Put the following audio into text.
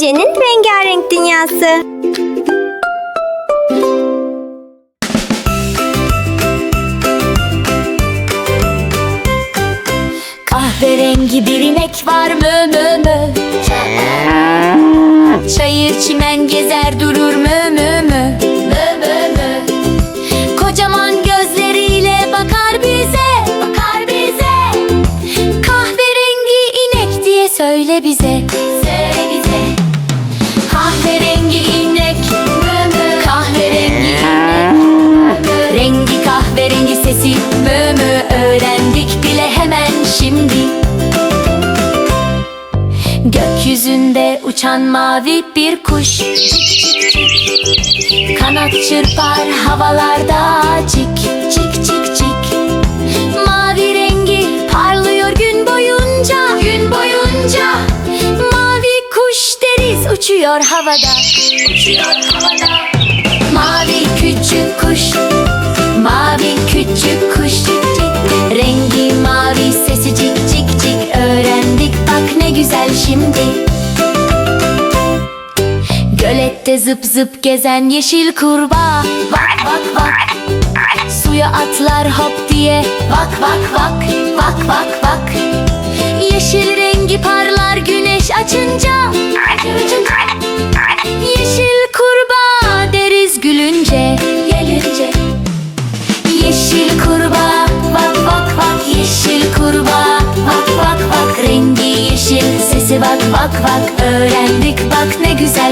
Bilmecenin rengarenk dünyası. Kahverengi bir inek var mı mı mı? Çayır çimen gezer durur mü? Mü Rengi kahverengi sesi mü mü? Öğrendik bile hemen şimdi. Gökyüzünde uçan mavi bir kuş. Kanat çırpar havalarda cik cik cik cik Mavi rengi parlıyor gün boyunca. Gün boyunca. Mavi kuş deriz uçuyor havada. Uçuyor havada. Mavi şimdi? Gölette zıp zıp gezen yeşil kurbağa. Bak bak bak Suya atlar hop diye. Bak bak bak bak bak Sesi bak bak bak Öğrendik. Bak ne güzel